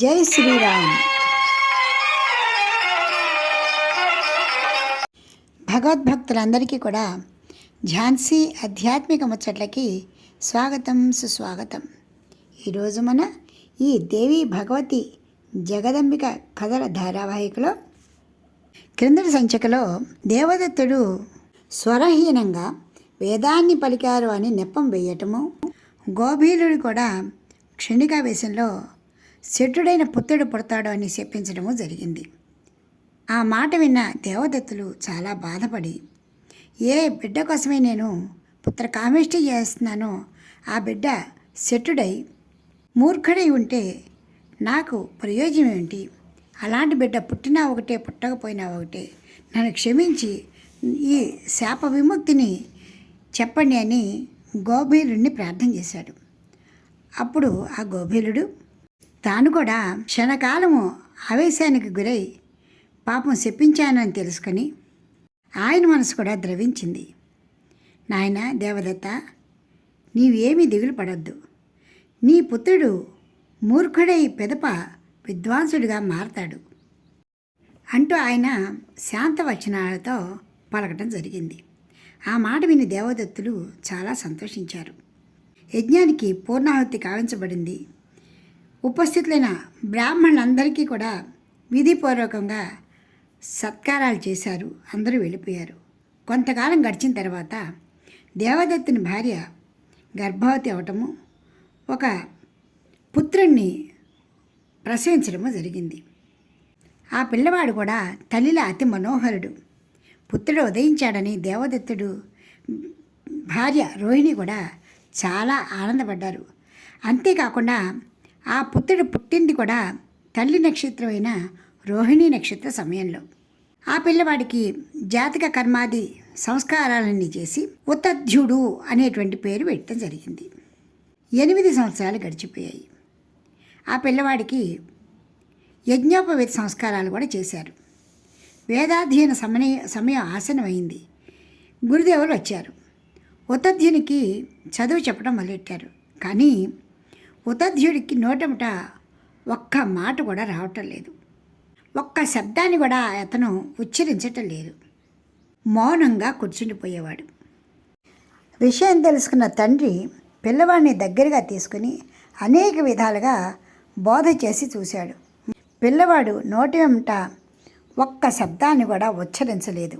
జై శ్రీరామ్. భగవద్భక్తులందరికీ కూడా ఝాన్సీ ఆధ్యాత్మిక ముచ్చట్లకి స్వాగతం సుస్వాగతం. ఈరోజు మన ఈ దేవి భగవతి జగదంబిక కథల ధారావాహికలో క్రిందటి సంచికలో దేవదత్తుడు స్వరహీనంగా వేదాన్ని పలికారు అని నెప్పం వేయటము గోభీలుడు కూడా క్షణికావేశంలో శెట్టుడైన పుత్రుడు పుడతాడు అని చెప్పించడము జరిగింది. ఆ మాట విన్న దేవదత్తులు చాలా బాధపడి ఏ బిడ్డ కోసమే నేను పుత్ర కామేష్టి చేస్తున్నానో ఆ బిడ్డ శెట్టుడై మూర్ఖుడై ఉంటే నాకు ప్రయోజనం ఏంటి అలాంటి బిడ్డ పుట్టినా ఒకటే పుట్టకపోయినా ఒకటే. నన్ను క్షమించి ఈ శాప విముక్తిని చెప్పండి అని గోభీలుడిని ప్రార్థన చేశాడు. అప్పుడు ఆ గోభీలుడు తాను కూడా క్షణకాలము ఆవేశానికి గురై పాపం చెప్పించానని తెలుసుకొని ఆయన మనసు కూడా ద్రవించింది. నాయన దేవదత్త నీవేమీ దిగులు పడద్దు. నీ పుత్రుడు మూర్ఖుడై పెదప విద్వాంసుడిగా మారతాడు అంటూ ఆయన శాంత వచనాలతో పలకటం జరిగింది. ఆ మాట విని దేవదత్తులు చాలా సంతోషించారు. యజ్ఞానికి పూర్ణాహుతి కావించబడింది. ఉపస్థితులైన బ్రాహ్మణులందరికీ కూడా విధిపూర్వకంగా సత్కారాలు చేశారు. అందరూ వెళ్ళిపోయారు. కొంతకాలం గడిచిన తర్వాత దేవదత్తుని భార్య గర్భవతి అవటము ఒక పుత్రుణ్ణి ప్రసవించడము జరిగింది. ఆ పిల్లవాడు కూడా తల్లిలో అతి మనోహరుడు. పుత్రుడు ఉదయించాడని దేవదత్తుడు భార్య రోహిణి కూడా చాలా ఆనందపడ్డారు. అంతేకాకుండా ఆ పుత్రుడు పుట్టింది కూడా తల్లి నక్షత్రమైన రోహిణి నక్షత్ర సమయంలో. ఆ పిల్లవాడికి జాతక కర్మాది సంస్కారాలన్నీ చేసి ఉత్తధ్యుడు అనేటువంటి పేరు పెట్టడం జరిగింది. ఎనిమిది సంవత్సరాలు గడిచిపోయాయి. ఆ పిల్లవాడికి యజ్ఞోపవేత సంస్కారాలు కూడా చేశారు. వేదాధ్యయన సమయ సమయం ఆసనమైంది. గురుదేవులు వచ్చారు. ఉతధ్యునికి చదువు చెప్పడం మొదలెట్టారు. కానీ ఉతధ్యుడికి నోటముట ఒక్క మాట కూడా రావటం లేదు. ఒక్క శబ్దాన్ని కూడా అతను ఉచ్చరించటం లేదు. మౌనంగా కూర్చుండిపోయేవాడు విషయం తెలుసుకున్న తండ్రి పిల్లవాడిని దగ్గరగా తీసుకుని అనేక విధాలుగా బోధ చేసి చూశాడు. పిల్లవాడు నోటి వెంట ఒక్క శబ్దాన్ని కూడా ఉచ్చరించలేదు.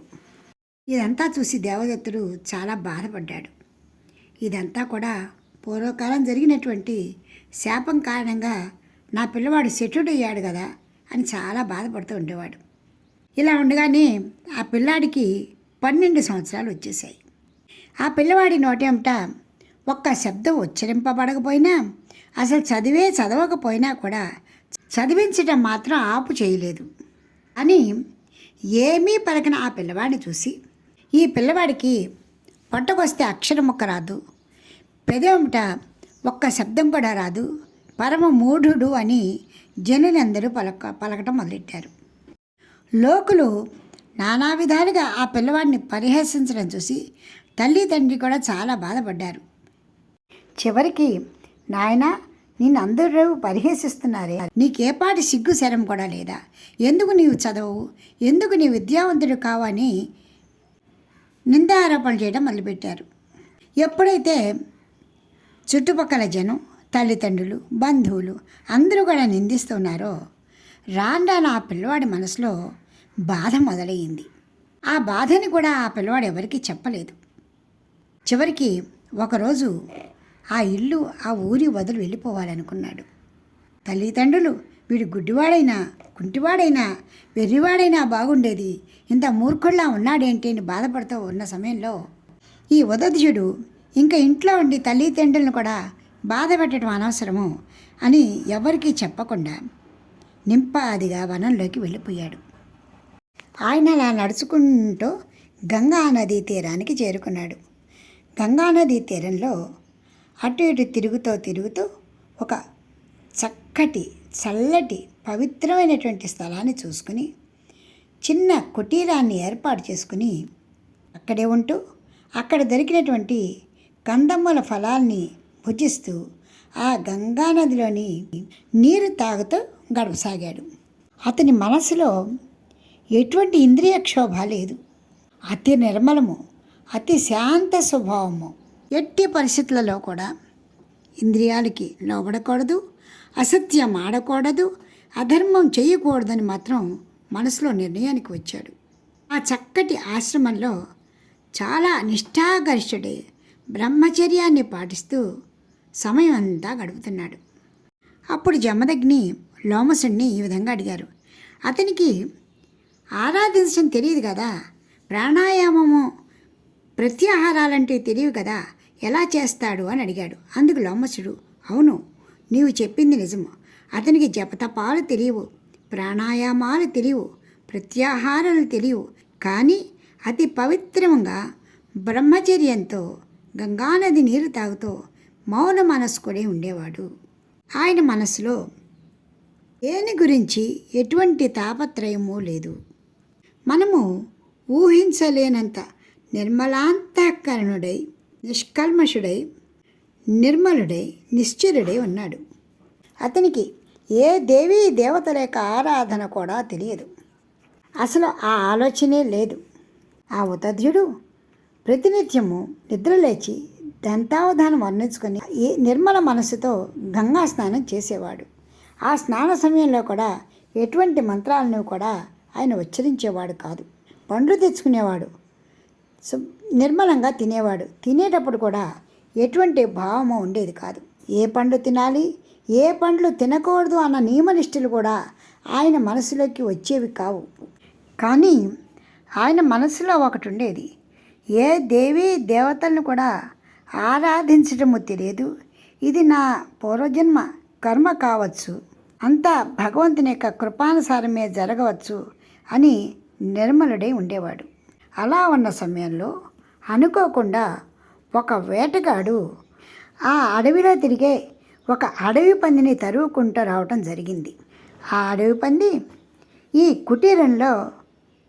ఇదంతా చూసి దేవదత్తుడు చాలా బాధపడ్డాడు. ఇదంతా కూడా పూర్వకాలం జరిగినటువంటి శాపం కారణంగా నా పిల్లవాడు సెటిల్డ్ అయ్యాడు కదా అని చాలా బాధపడుతూ ఉండేవాడు. ఇలా ఉండగానే ఆ పిల్లాడికి పన్నెండు సంవత్సరాలు వచ్చేసాయి ఆ పిల్లవాడి నోటేమిట ఒక్క శబ్దం ఉచ్చరింపబడకపోయినా అసలు చదివే చదవకపోయినా కూడా చదివించడం మాత్రం ఆపు చేయలేదు. అని ఏమీ పలకన ఆ పిల్లవాడిని చూసి ఈ పిల్లవాడికి పొట్టకొస్తే అక్షరముక్క రాదు పెదేమిట ఒక్క శబ్దం కూడా రాదు. పరమ మూఢుడు అని జనులందరూ పలక పలకటం మొదలెట్టారు. లోకులు నానా విధాలుగా ఆ పిల్లవాడిని పరిహసించడం చూసి తల్లి తండ్రి కూడా చాలా బాధపడ్డారు. చివరికి నాయన నిన్ను అందరూ పరిహసిస్తున్నారే నీకేపాటి సిగ్గు శరం కూడా లేదా? ఎందుకు నీవు చదవవు? ఎందుకు నీ విద్యావంతుడు కావని నిందారోపణలు చేయడం మొదలుపెట్టారు. ఎప్పుడైతే చుట్టుపక్కల జనం తల్లిదండ్రులు బంధువులు అందరూ కూడా నిందిస్తున్నారో? రాను ఆ పిల్లవాడి మనసులో బాధ మొదలయ్యింది. ఆ బాధని కూడా ఆ పిల్లవాడు ఎవరికీ చెప్పలేదు. చివరికి ఒకరోజు ఆ ఇల్లు ఆ ఊరి వదిలి వెళ్ళిపోవాలనుకున్నాడు. తల్లిదండ్రులు వీడు గుడ్డివాడైనా కుంటివాడైనా వెర్రివాడైనా బాగుండేది ఇంత మూర్ఖుల్లా ఉన్నాడేంటి అని బాధపడుతూ ఉన్న సమయంలో ఈ ఉదధ్యుడు ఇంకా ఇంట్లో ఉండి తల్లిదండ్రులను కూడా బాధ పెట్టడం అనవసరము అని ఎవరికీ చెప్పకుండా నింపాదిగా వనంలోకి వెళ్ళిపోయాడు. ఆయన అలా నడుచుకుంటూ గంగా నదీ తీరానికి చేరుకున్నాడు. గంగా నదీ తీరంలో అటు ఇటు తిరుగుతూ తిరుగుతూ ఒక చక్కటి చల్లటి పవిత్రమైనటువంటి స్థలాన్ని చూసుకుని చిన్న కుటీరాన్ని ఏర్పాటు చేసుకుని అక్కడే ఉంటూ అక్కడ దొరికినటువంటి కందమ్మల ఫలాల్ని భుజిస్తూ ఆ గంగా నదిలోని నీరు తాగుతూ గడపసాగాడు. అతని మనసులో ఎటువంటి ఇంద్రియ క్షోభ లేదు. అతి నిర్మలము అతి శాంత స్వభావము. ఎట్టి పరిస్థితులలో కూడా ఇంద్రియాలకి లోబడకూడదు అసత్యం ఆడకూడదు అధర్మం చేయకూడదని మాత్రం మనసులో నిర్ణయానికి వచ్చాడు. ఆ చక్కటి ఆశ్రమంలో చాలా నిష్ఠాగరిష్ఠుడే బ్రహ్మచర్యాన్ని పాటిస్తూ సమయం అంతా గడుపుతున్నాడు. అప్పుడు జమదగ్ని లోమసుణ్ణి ఈ విధంగా అడిగారు. అతనికి ఆరాధించడం తెలియదు కదా? ప్రాణాయామము ప్రత్యాహారాలంటే తెలియవు కదా? ఎలా చేస్తాడు అని అడిగాడు. అందుకు లోమసుడు అవును నీవు చెప్పింది నిజము. అతనికి జపతపాలు తెలియవు ప్రాణాయామాలు తెలియవు ప్రత్యాహారాలు తెలియవు. కానీ అతి పవిత్రంగా బ్రహ్మచర్యంతో గంగానది నీరు తాగుతూ మౌన మనస్కుడే ఉండేవాడు. ఆయన మనసులో దేని గురించి ఎటువంటి తాపత్రయము లేదు. మనము ఊహించలేనంత నిర్మలాంతఃకరణుడై నిష్కల్మషుడై నిర్మలుడై నిశ్చరుడై ఉన్నాడు. అతనికి ఏ దేవీ దేవతల యొక్క ఆరాధన కూడా తెలియదు. అసలు ఆ ఆలోచనే లేదు. ఆ ఉతధ్యుడు ప్రతినిత్యము నిద్రలేచి దంతావధానం వర్ణించుకొని ఏ నిర్మల మనస్సుతో గంగా స్నానం చేసేవాడు. ఆ స్నాన సమయంలో కూడా ఎటువంటి మంత్రాలను కూడా ఆయన ఉచ్చరించేవాడు కాదు. పండ్లు తెచ్చుకునేవాడు. నిర్మలంగా తినేవాడు. తినేటప్పుడు కూడా ఎటువంటి భావము ఉండేది కాదు. ఏ పండు తినాలి? ఏ పండ్లు తినకూడదు అన్న నియమనిష్ఠులు కూడా ఆయన మనసులోకి వచ్చేవి కావు. కానీ ఆయన మనసులో ఒకటి ఉండేది. ఏ దేవి దేవతలను కూడా ఆరాధించటము తెలియదు ఇది నా పూర్వజన్మ కర్మ కావచ్చు. అంతా భగవంతుని యొక్క కృపానుసారమే జరగవచ్చు అని నిర్మలుడై ఉండేవాడు. అలా ఉన్న సమయంలో అనుకోకుండా ఒక వేటగాడు ఆ అడవిలో తిరిగే ఒక అడవి పందిని తరువుకుంటూ రావటం జరిగింది. ఆ అడవి పంది ఈ కుటీరంలో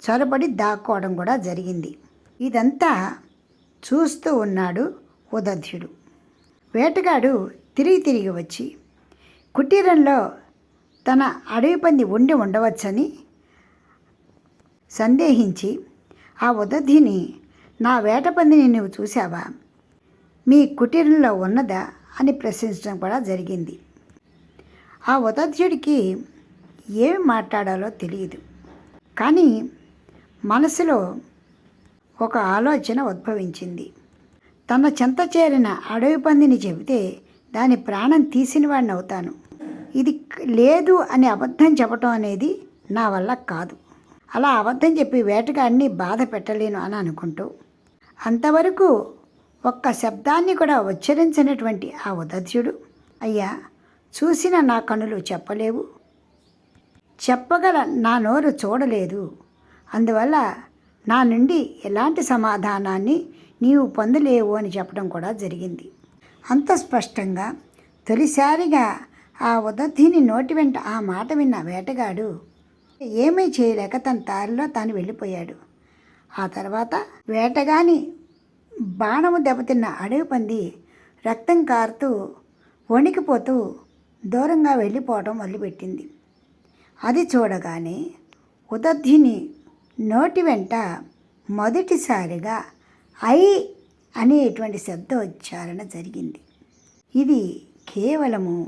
చొరబడి దాక్కోవడం కూడా జరిగింది. ఇదంతా చూస్తూ ఉన్నాడు ఉదధ్యుడు. వేటగాడు తిరిగి తిరిగి వచ్చి కుటీరంలో తన అడవి పంది ఉండి ఉండవచ్చని సందేహించి ఆ ఉదధిని నా వేట పందిని నువ్వు చూసావా మీ కుటీరంలో ఉన్నదా? అని ప్రశ్నించడం కూడా జరిగింది. ఆ ఉదధ్యుడికి ఏమి మాట్లాడాలో తెలియదు. కానీ మనసులో ఒక ఆలోచన ఉద్భవించింది. తన చెంత చేరిన అడవి పందిని చెబితే దాని ప్రాణం తీసిన వాడిని అవుతాను ఇది లేదు అని అబద్ధం చెప్పటం అనేది నా వల్ల కాదు. అలా అబద్ధం చెప్పి వేటగాడిని బాధ పెట్టలేను అని అనుకుంటూ. అంతవరకు ఒక్క శబ్దాన్ని కూడా ఉచ్చరించినటువంటి ఆ ఉదధ్యుడు అయ్యా చూసిన నా కనులు చెప్పలేవు. చెప్పగల నా నోరు చూడలేదు. అందువల్ల నా నుండి ఎలాంటి సమాధానాన్ని నీవు పొందలేవు అని చెప్పడం కూడా జరిగింది. అంత స్పష్టంగా తొలిసారిగా ఆ ఉదధిని నోటి వెంట ఆ మాట విన్న వేటగాడు ఏమీ చేయలేక తన దారిలో తాను వెళ్ళిపోయాడు. ఆ తర్వాత వేటగాని బాణము దెబ్బతిన్న అడవి పంది రక్తం కారుతూ వణికిపోతూ దూరంగా వెళ్ళిపోవడం మొదలుపెట్టింది. అది చూడగానే ఉదధిని నోటి వెంట మొదటిసారిగా ఐ అనేటువంటి శబ్దోచ్చారణ జరిగింది. ఇది కేవలము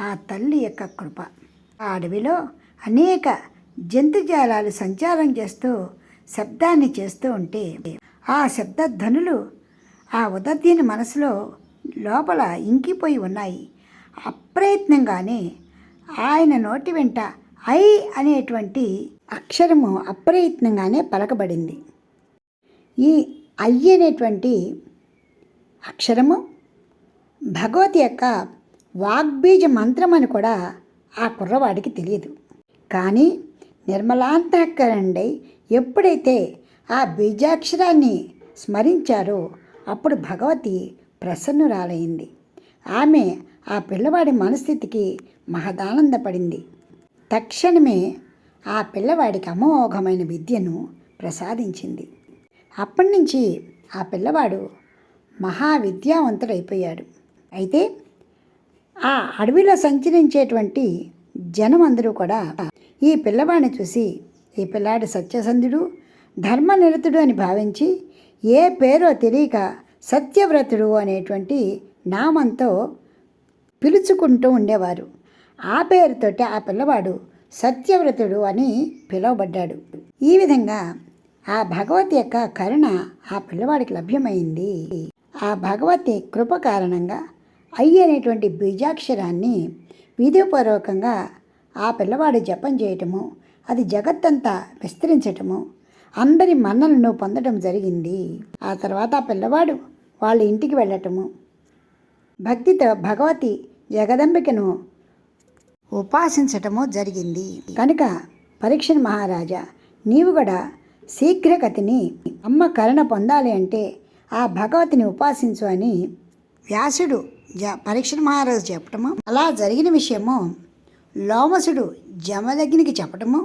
ఆ తల్లి యొక్క కృప. ఆ అడవిలో అనేక జంతుజాలాలు సంచారం చేస్తూ శబ్దాన్ని చేస్తూ ఉంటే ఆ శబ్దధ్వనులు ఆ ఉదధ్యుని మనసులో లోపల ఇంకిపోయి ఉన్నాయి. అప్రయత్నంగానే ఆయన నోటి వెంట ఐ అనేటువంటి అక్షరము అప్రయత్నంగానే పలకబడింది. ఈ ఐ అనేటువంటి అక్షరము భగవతి యొక్క వాగ్బీజ మంత్రం అని కూడా ఆ కుర్రవాడికి తెలియదు. కానీ నిర్మలాంతఃకరణై ఎప్పుడైతే ఆ బీజాక్షరాన్ని స్మరించారో అప్పుడు భగవతి ప్రసన్నురాలైంది. ఆమె ఆ పిల్లవాడి మనస్థితికి మహదానందపడింది. తక్షణమే ఆ పిల్లవాడికి అమోఘమైన విద్యను ప్రసాదించింది. అప్పటి నుంచి ఆ పిల్లవాడు మహావిద్యావంతుడైపోయాడు. అయితే ఆ అడవిలో సంచరించేటువంటి జనం అందరూ కూడా ఈ పిల్లవాడిని చూసి ఈ పిల్లాడు సత్యసంధుడు ధర్మనిరతుడు అని భావించి ఏ పేరో తెలియక సత్యవ్రతుడు అనేటువంటి నామంతో పిలుచుకుంటూ ఉండేవారు. ఆ పేరుతోటి ఆ పిల్లవాడు సత్యవ్రతుడు అని పిలువబడ్డాడు. ఈ విధంగా ఆ భగవతి యొక్క కరుణ ఆ పిల్లవాడికి లభ్యమైంది. ఆ భగవతి కృప కారణంగా అయ్యి అనేటువంటి బీజాక్షరాన్ని విధిపూర్వకంగా ఆ పిల్లవాడు జపం చేయటము అది జగత్తంతా విస్తరించటము అందరి మన్నలను పొందడం జరిగింది. ఆ తర్వాత ఆ పిల్లవాడు వాళ్ళ ఇంటికి వెళ్ళటము భక్తితో భగవతి జగదంబికను ఉపాసించటము జరిగింది. కనుక పరీక్ష మహారాజా నీవు కూడా శీఘ్రగతిని అమ్మ కరుణ పొందాలి అంటే ఆ భగవతిని ఉపాసించు అని వ్యాసుడు జ పరీక్ష మహారాజు చెప్పటము అలా జరిగిన విషయము లోమసుడు జమదగ్నికి చెప్పటము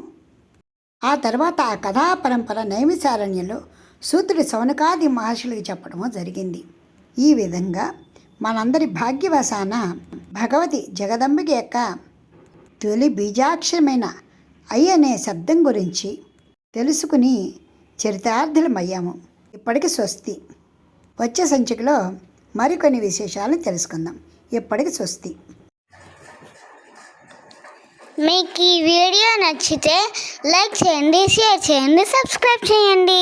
ఆ తర్వాత ఆ కథా పరంపర నైమిసారణ్యంలో సూత్రుడి సౌనకాది మహర్షులకి చెప్పడము జరిగింది. ఈ విధంగా మనందరి భాగ్యవశాన భగవతి జగదంబిక యొక్క తొలి బీజాక్షరమైన ఐ అనే శబ్దం గురించి తెలుసుకుని చరితార్థులమయ్యాము. ఇప్పటికి స్వస్తి. వచ్చే సంచికలో మరికొన్ని విశేషాలను తెలుసుకుందాం. ఇప్పటికి స్వస్తి. మీకు ఈ వీడియో నచ్చితే లైక్ చేయండి షేర్ చేయండి సబ్స్క్రైబ్ చేయండి.